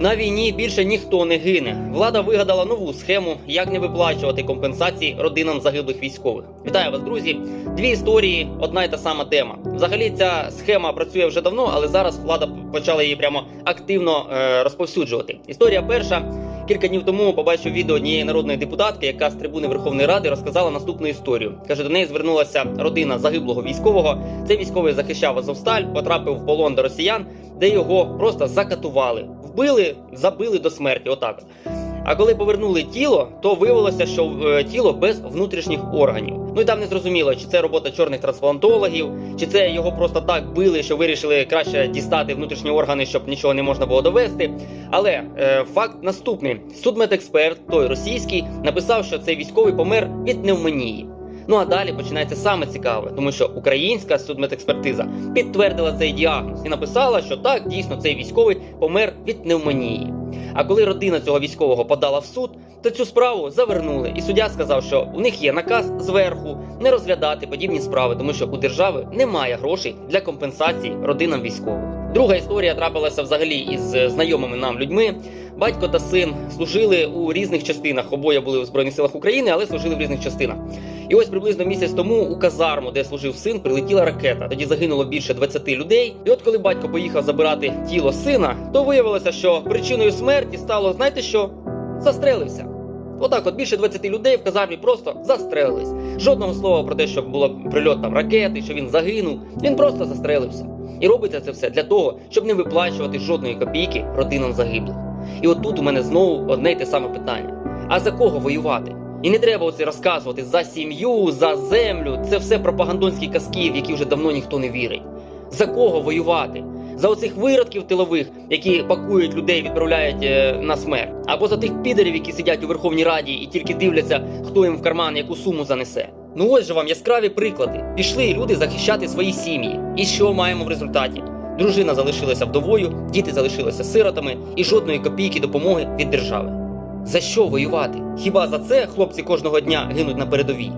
На війні більше ніхто не гине. Влада вигадала нову схему, як не виплачувати компенсації родинам загиблих військових. Вітаю вас, друзі! Дві історії, одна й та сама тема. Взагалі, ця схема працює вже давно, але зараз влада почала її прямо активно е, розповсюджувати. Історія перша. Кілька днів тому побачив відео однієї народної депутатки, яка з трибуни Верховної Ради розказала наступну історію. Каже, до неї звернулася родина загиблого військового. Цей військовий захищав Азовсталь, потрапив в полон до росіян, де його просто закатували, вбили, забили до смерті. Отак. А коли повернули тіло, то виявилося, що е, тіло без внутрішніх органів. Ну і там не зрозуміло, чи це робота чорних трансплантологів, чи це його просто так били, що вирішили краще дістати внутрішні органи, щоб нічого не можна було довести. Але е, факт наступний: судмедексперт, той російський, написав, що цей військовий помер від пневмонії. Ну а далі починається саме цікаве, тому що українська судмедекспертиза підтвердила цей діагноз і написала, що так дійсно цей військовий помер від пневмонії. А коли родина цього військового подала в суд, то цю справу завернули, і суддя сказав, що у них є наказ зверху не розглядати подібні справи, тому що у держави немає грошей для компенсації родинам військових. Друга історія трапилася взагалі із знайомими нам людьми. Батько та син служили у різних частинах. Обоє були у збройних силах України, але служили в різних частинах. І ось приблизно місяць тому у казарму, де служив син, прилетіла ракета. Тоді загинуло більше 20 людей. І от коли батько поїхав забирати тіло сина, то виявилося, що причиною смерті стало, знаєте що? Застрелився. Отак, от більше 20 людей в казармі просто застрелились. Жодного слова про те, що було прильот там ракети, що він загинув. Він просто застрелився. І робиться це все для того, щоб не виплачувати жодної копійки родинам загиблих. І от тут у мене знову одне й те саме питання: а за кого воювати? І не треба оце розказувати за сім'ю, за землю. Це все пропагандонські казки, в які вже давно ніхто не вірить. За кого воювати? За оцих виродків тилових, які пакують людей, відправляють е, на смерть, або за тих підерів, які сидять у Верховній Раді і тільки дивляться, хто їм в карман яку суму занесе. Ну ось же вам яскраві приклади. Пішли люди захищати свої сім'ї. І що маємо в результаті? Дружина залишилася вдовою, діти залишилися сиротами і жодної копійки допомоги від держави. За що воювати? Хіба за це хлопці кожного дня гинуть на передовій?